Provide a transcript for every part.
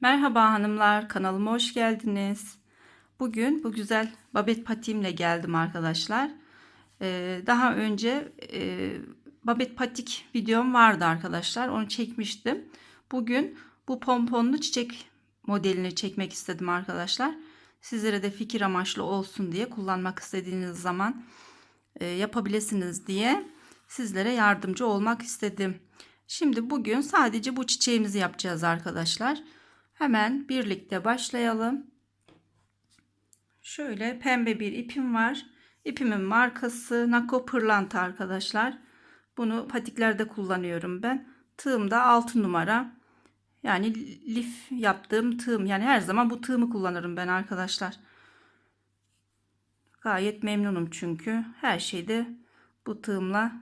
Merhaba hanımlar, kanalıma hoş geldiniz. Bugün bu güzel babet patiğimle geldim arkadaşlar. Ee, daha önce e, babet patik videom vardı arkadaşlar. Onu çekmiştim. Bugün bu pomponlu çiçek modelini çekmek istedim arkadaşlar. Sizlere de fikir amaçlı olsun diye kullanmak istediğiniz zaman e, yapabilirsiniz diye sizlere yardımcı olmak istedim. Şimdi bugün sadece bu çiçeğimizi yapacağız arkadaşlar. Hemen birlikte başlayalım. Şöyle pembe bir ipim var. İpimin markası Nako Pırlanta arkadaşlar. Bunu patiklerde kullanıyorum ben. Tığım da 6 numara. Yani lif yaptığım tığım. Yani her zaman bu tığımı kullanırım ben arkadaşlar. Gayet memnunum çünkü. Her şeyde bu tığımla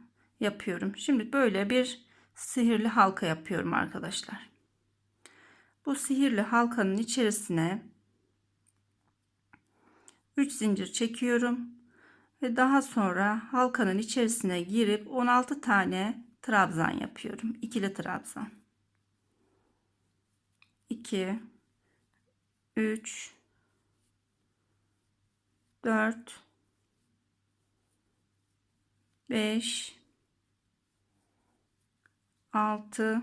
yapıyorum. Şimdi böyle bir sihirli halka yapıyorum arkadaşlar. Bu sihirli halkanın içerisine 3 zincir çekiyorum ve daha sonra halkanın içerisine girip 16 tane trabzan yapıyorum. İkili trabzan. 2 3 4 5 6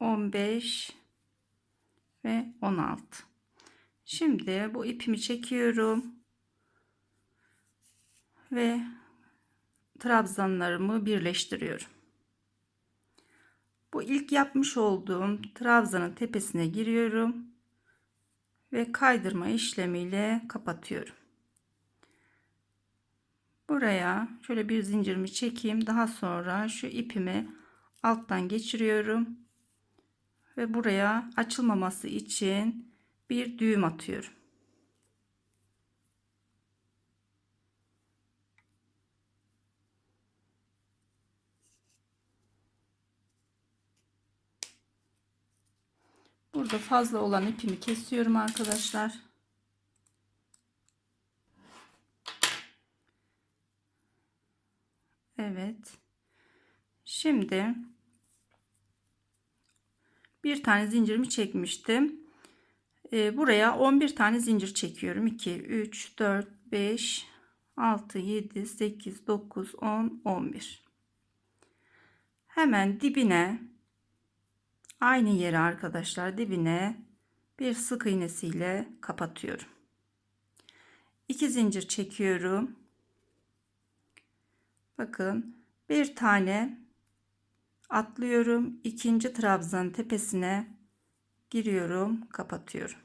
15 ve 16. Şimdi bu ipimi çekiyorum. Ve trabzanlarımı birleştiriyorum. Bu ilk yapmış olduğum trabzanın tepesine giriyorum ve kaydırma işlemiyle kapatıyorum. Buraya şöyle bir zincirimi çekeyim. Daha sonra şu ipimi alttan geçiriyorum ve buraya açılmaması için bir düğüm atıyorum. Burada fazla olan ipimi kesiyorum arkadaşlar. Evet. Şimdi bir tane zincirimi çekmiştim. Ee, buraya 11 tane zincir çekiyorum. 2, 3, 4, 5, 6, 7, 8, 9, 10, 11. Hemen dibine aynı yere arkadaşlar dibine bir sık iğnesiyle kapatıyorum. 2 zincir çekiyorum. Bakın bir tane atlıyorum. ikinci trabzanın tepesine giriyorum, kapatıyorum.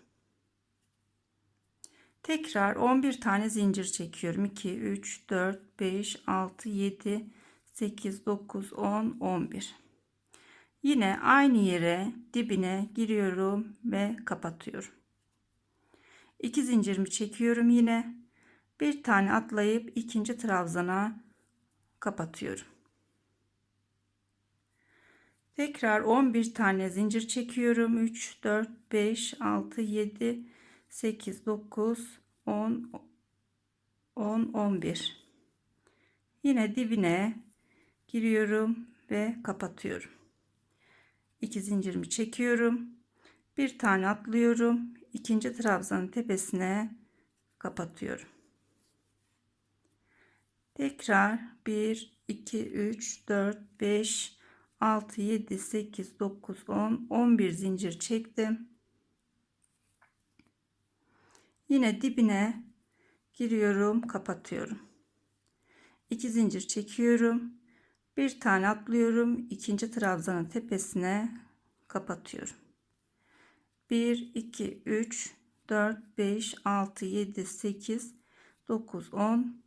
Tekrar 11 tane zincir çekiyorum. 2 3 4 5 6 7 8 9 10 11. Yine aynı yere dibine giriyorum ve kapatıyorum. 2 zincirimi çekiyorum yine. Bir tane atlayıp ikinci trabzana kapatıyorum. Tekrar 11 tane zincir çekiyorum. 3, 4, 5, 6, 7, 8, 9, 10, 10, 11. Yine dibine giriyorum ve kapatıyorum. 2 zincirimi çekiyorum. Bir tane atlıyorum. ikinci trabzanın tepesine kapatıyorum. Tekrar 1, 2, 3, 4, 5, 6 7 8 9 10 11 zincir çektim. Yine dibine giriyorum kapatıyorum. 2 zincir çekiyorum. Bir tane atlıyorum. İkinci trabzanın tepesine kapatıyorum. 1 2 3 4 5 6 7 8 9 10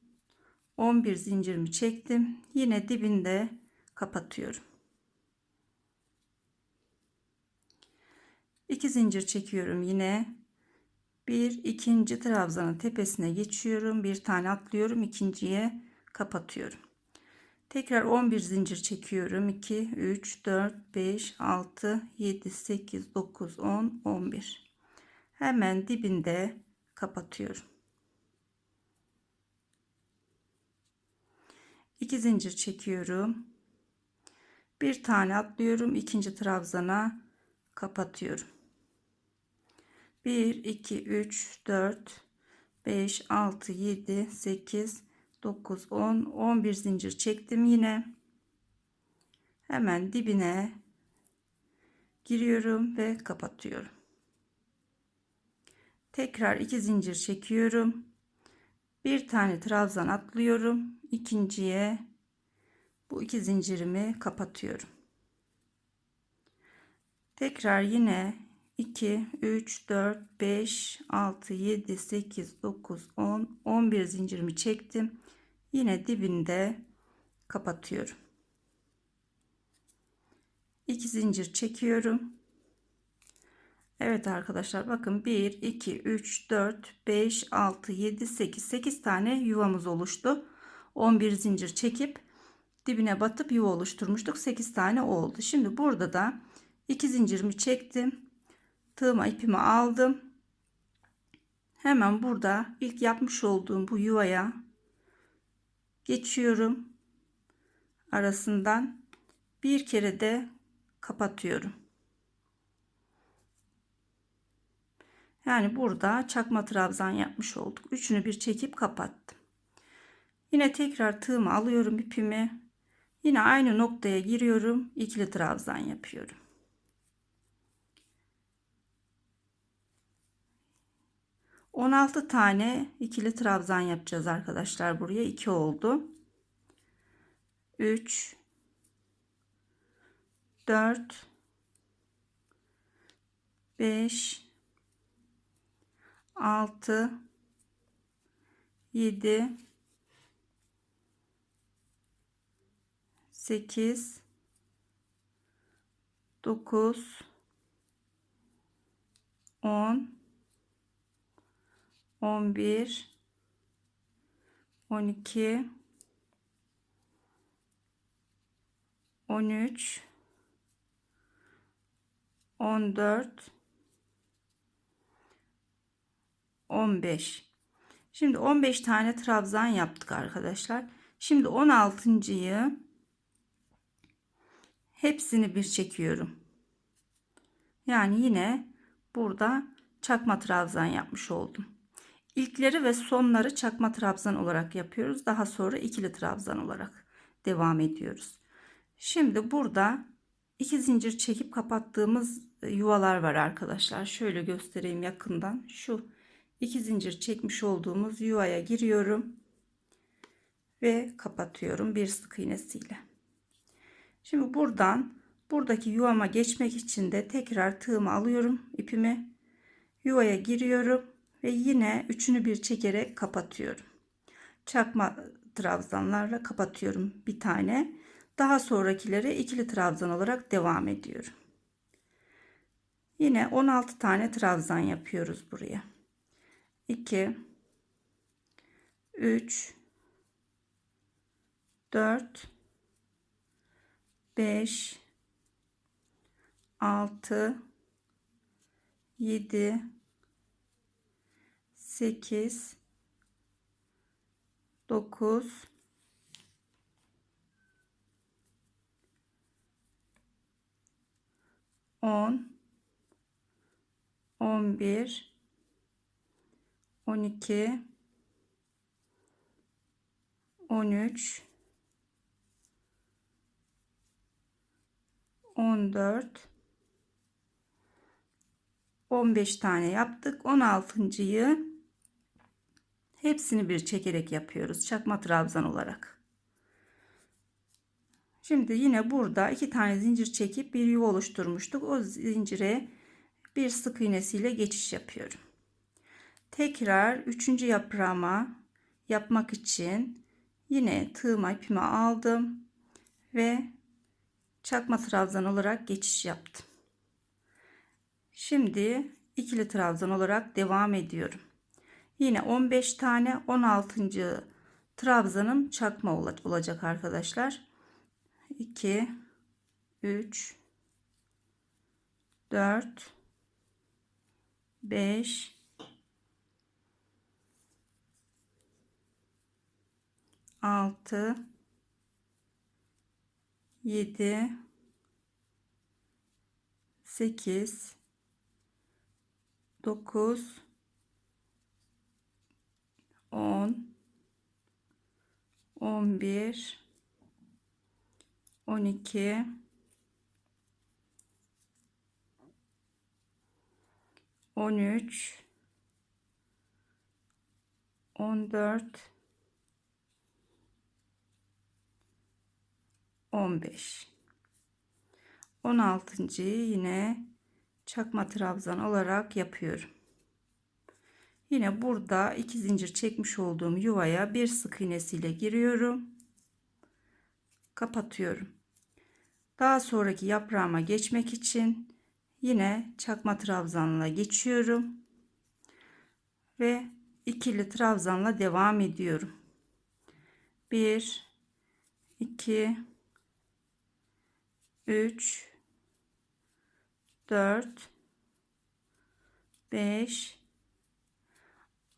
11 zincirimi çektim. Yine dibinde kapatıyorum 2 zincir çekiyorum yine. Bir ikinci trabzanın tepesine geçiyorum. Bir tane atlıyorum. ikinciye kapatıyorum. Tekrar 11 zincir çekiyorum. 2, 3, 4, 5, 6, 7, 8, 9, 10, 11. Hemen dibinde kapatıyorum. 2 zincir çekiyorum. Bir tane atlıyorum. ikinci trabzana kapatıyorum. 1, 2, 3, 4, 5, 6, 7, 8, 9, 10, 11 zincir çektim yine. Hemen dibine giriyorum ve kapatıyorum. Tekrar 2 zincir çekiyorum. Bir tane trabzan atlıyorum. ikinciye bu iki zincirimi kapatıyorum. Tekrar yine 2, 3, 4, 5, 6, 7, 8, 9, 10, 11 zincirimi çektim. Yine dibinde kapatıyorum. 2 zincir çekiyorum. Evet arkadaşlar bakın 1, 2, 3, 4, 5, 6, 7, 8. 8 tane yuvamız oluştu. 11 zincir çekip dibine batıp yuva oluşturmuştuk. 8 tane oldu. Şimdi burada da 2 zincirimi çektim. Tığıma ipimi aldım. Hemen burada ilk yapmış olduğum bu yuvaya geçiyorum. Arasından bir kere de kapatıyorum. Yani burada çakma trabzan yapmış olduk. Üçünü bir çekip kapattım. Yine tekrar tığımı alıyorum ipimi. Yine aynı noktaya giriyorum. ikili trabzan yapıyorum. On altı tane ikili trabzan yapacağız arkadaşlar. Buraya iki oldu. Üç, dört, beş, altı, yedi. 8 9 10 11 12 13 14 15 Şimdi 15 tane trabzan yaptık arkadaşlar. Şimdi 16.yı hepsini bir çekiyorum. Yani yine burada çakma trabzan yapmış oldum. İlkleri ve sonları çakma trabzan olarak yapıyoruz. Daha sonra ikili trabzan olarak devam ediyoruz. Şimdi burada iki zincir çekip kapattığımız yuvalar var arkadaşlar. Şöyle göstereyim yakından. Şu iki zincir çekmiş olduğumuz yuvaya giriyorum ve kapatıyorum bir sık iğnesiyle. Şimdi buradan buradaki yuvama geçmek için de tekrar tığımı alıyorum ipimi. Yuvaya giriyorum ve yine üçünü bir çekerek kapatıyorum. Çakma trabzanlarla kapatıyorum bir tane. Daha sonrakileri ikili trabzan olarak devam ediyorum. Yine 16 tane trabzan yapıyoruz buraya. 2 3 4 5 6 7 8 9 10 11 12 13 14 15 tane yaptık. 16.yı hepsini bir çekerek yapıyoruz çakma trabzan olarak şimdi yine burada iki tane zincir çekip bir yuva oluşturmuştuk o zincire bir sık iğnesiyle geçiş yapıyorum tekrar üçüncü yaprağıma yapmak için yine tığıma ipimi aldım ve çakma trabzan olarak geçiş yaptım. Şimdi ikili trabzan olarak devam ediyorum. Yine 15 tane 16. trabzanım çakma ola- olacak arkadaşlar. 2 3 4 5 6 7 8 9 10 11 12 13 14 15 16.yı yine çakma trabzan olarak yapıyorum. Yine burada iki zincir çekmiş olduğum yuvaya bir sık iğnesiyle giriyorum. Kapatıyorum. Daha sonraki yaprağıma geçmek için yine çakma trabzanla geçiyorum. Ve ikili trabzanla devam ediyorum. 1 2 3 4 5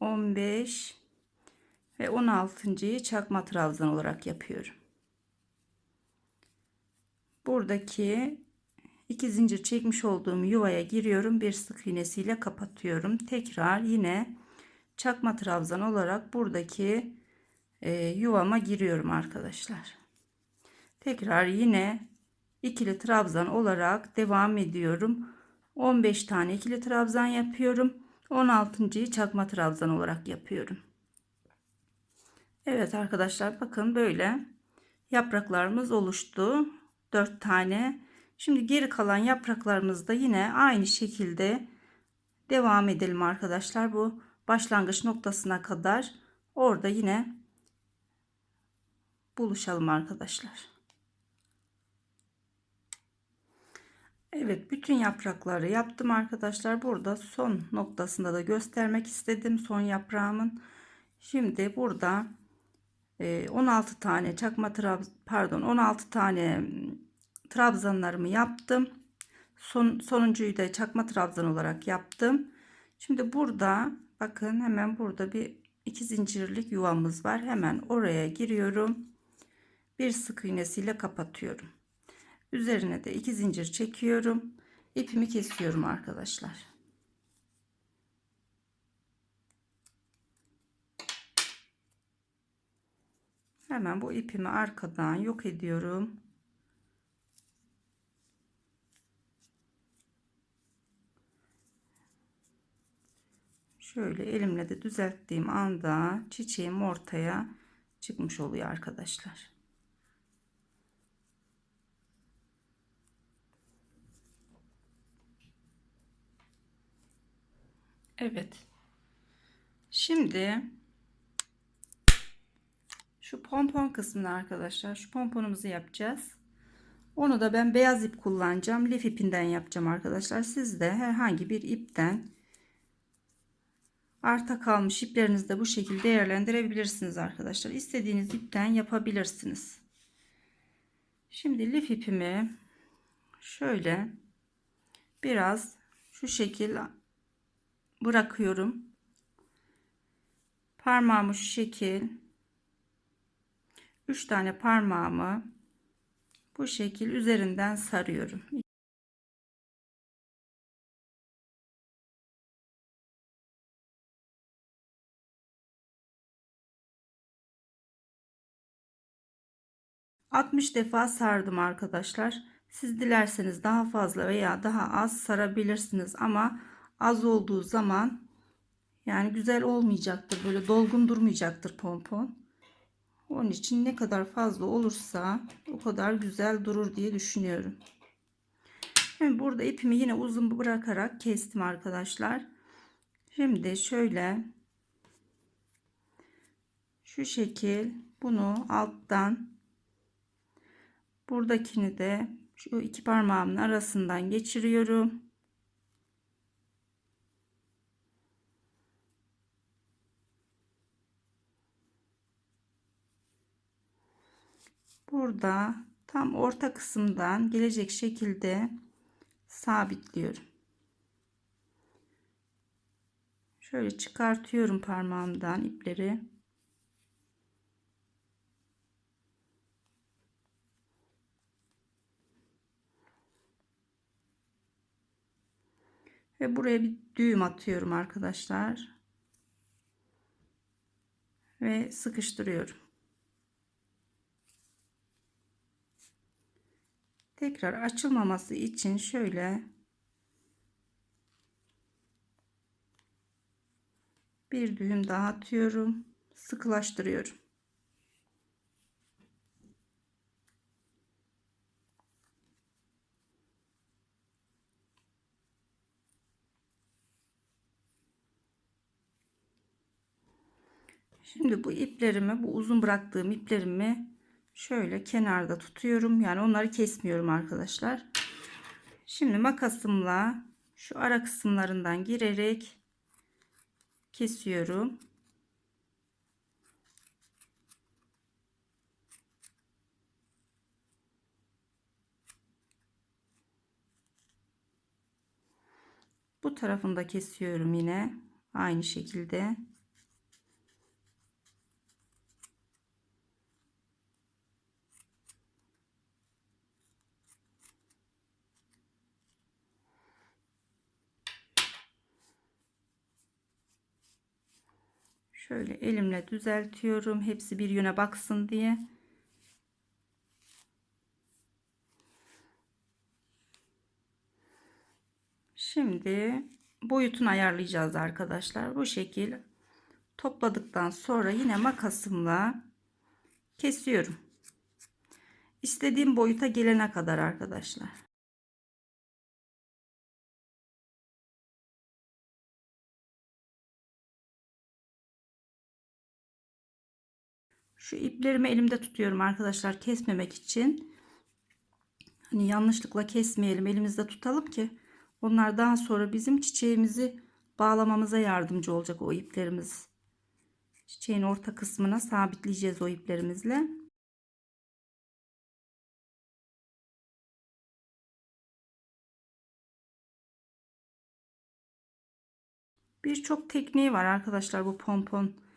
15 ve 16.yı çakma trabzan olarak yapıyorum. Buradaki iki zincir çekmiş olduğum yuvaya giriyorum. Bir sık iğnesiyle kapatıyorum. Tekrar yine çakma trabzan olarak buradaki e, yuvama giriyorum arkadaşlar. Tekrar yine ikili trabzan olarak devam ediyorum. 15 tane ikili trabzan yapıyorum. 16.yı çakma trabzan olarak yapıyorum. Evet arkadaşlar bakın böyle yapraklarımız oluştu. 4 tane. Şimdi geri kalan yapraklarımızda yine aynı şekilde devam edelim arkadaşlar. Bu başlangıç noktasına kadar orada yine buluşalım arkadaşlar. Evet bütün yaprakları yaptım arkadaşlar. Burada son noktasında da göstermek istedim son yaprağımın. Şimdi burada 16 e, tane çakma trab pardon 16 tane trabzanlarımı yaptım. Son, sonuncuyu da çakma trabzan olarak yaptım. Şimdi burada bakın hemen burada bir iki zincirlik yuvamız var. Hemen oraya giriyorum. Bir sık iğnesiyle kapatıyorum. Üzerine de iki zincir çekiyorum. İpimi kesiyorum arkadaşlar. Hemen bu ipimi arkadan yok ediyorum. Şöyle elimle de düzelttiğim anda çiçeğim ortaya çıkmış oluyor arkadaşlar. Evet. Şimdi şu pompon kısmını arkadaşlar şu pomponumuzu yapacağız. Onu da ben beyaz ip kullanacağım. Lif ipinden yapacağım arkadaşlar. Siz de herhangi bir ipten arta kalmış iplerinizi de bu şekilde değerlendirebilirsiniz arkadaşlar. İstediğiniz ipten yapabilirsiniz. Şimdi lif ipimi şöyle biraz şu şekil bırakıyorum. Parmağımı şu şekil 3 tane parmağımı bu şekil üzerinden sarıyorum. Altmış defa sardım arkadaşlar. Siz dilerseniz daha fazla veya daha az sarabilirsiniz ama az olduğu zaman yani güzel olmayacaktır. Böyle dolgun durmayacaktır pompon. Onun için ne kadar fazla olursa o kadar güzel durur diye düşünüyorum. Şimdi burada ipimi yine uzun bırakarak kestim arkadaşlar. Şimdi şöyle şu şekil bunu alttan buradakini de şu iki parmağımın arasından geçiriyorum. Burada tam orta kısımdan gelecek şekilde sabitliyorum. Şöyle çıkartıyorum parmağımdan ipleri. Ve buraya bir düğüm atıyorum arkadaşlar. Ve sıkıştırıyorum. Tekrar açılmaması için şöyle bir düğüm daha atıyorum. Sıkılaştırıyorum. Şimdi bu iplerimi, bu uzun bıraktığım iplerimi şöyle kenarda tutuyorum. Yani onları kesmiyorum arkadaşlar. Şimdi makasımla şu ara kısımlarından girerek kesiyorum. Bu tarafını da kesiyorum yine aynı şekilde. Şöyle elimle düzeltiyorum. Hepsi bir yöne baksın diye. Şimdi boyutunu ayarlayacağız arkadaşlar. Bu şekil topladıktan sonra yine makasımla kesiyorum. İstediğim boyuta gelene kadar arkadaşlar. Şu iplerimi elimde tutuyorum arkadaşlar kesmemek için. Hani yanlışlıkla kesmeyelim elimizde tutalım ki onlar daha sonra bizim çiçeğimizi bağlamamıza yardımcı olacak o iplerimiz. Çiçeğin orta kısmına sabitleyeceğiz o iplerimizle. Birçok tekniği var arkadaşlar bu pompon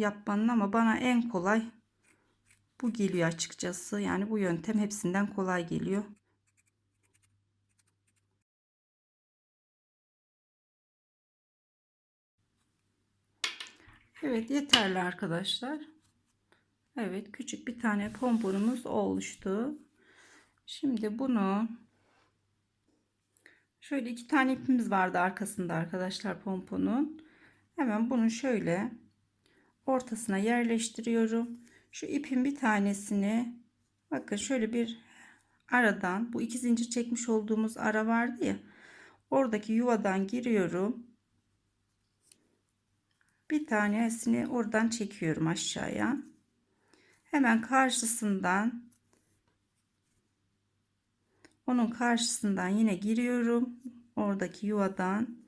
yapmanın ama bana en kolay bu geliyor açıkçası. Yani bu yöntem hepsinden kolay geliyor. Evet yeterli arkadaşlar. Evet küçük bir tane pomponumuz oluştu. Şimdi bunu şöyle iki tane ipimiz vardı arkasında arkadaşlar pomponun. Hemen bunu şöyle ortasına yerleştiriyorum. Şu ipin bir tanesini bakın şöyle bir aradan bu iki zincir çekmiş olduğumuz ara vardı ya oradaki yuvadan giriyorum. Bir tanesini oradan çekiyorum aşağıya. Hemen karşısından onun karşısından yine giriyorum. Oradaki yuvadan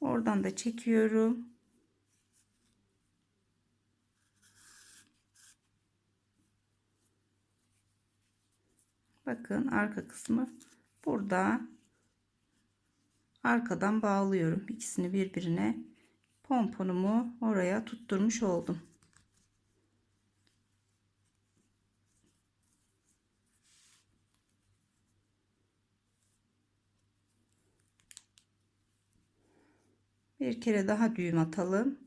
oradan da çekiyorum. Bakın arka kısmı burada arkadan bağlıyorum. ikisini birbirine pomponumu oraya tutturmuş oldum. Bir kere daha düğüm atalım.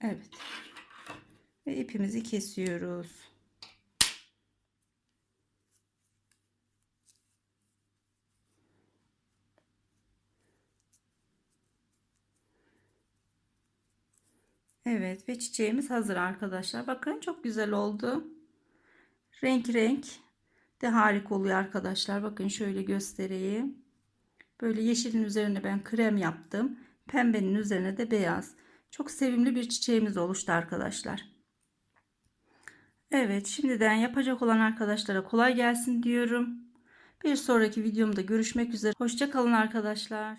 Evet. Ve ipimizi kesiyoruz. Evet ve çiçeğimiz hazır arkadaşlar. Bakın çok güzel oldu. Renk renk de harika oluyor arkadaşlar. Bakın şöyle göstereyim. Böyle yeşilin üzerine ben krem yaptım. Pembenin üzerine de beyaz. Çok sevimli bir çiçeğimiz oluştu arkadaşlar. Evet şimdiden yapacak olan arkadaşlara kolay gelsin diyorum. Bir sonraki videomda görüşmek üzere. Hoşçakalın arkadaşlar.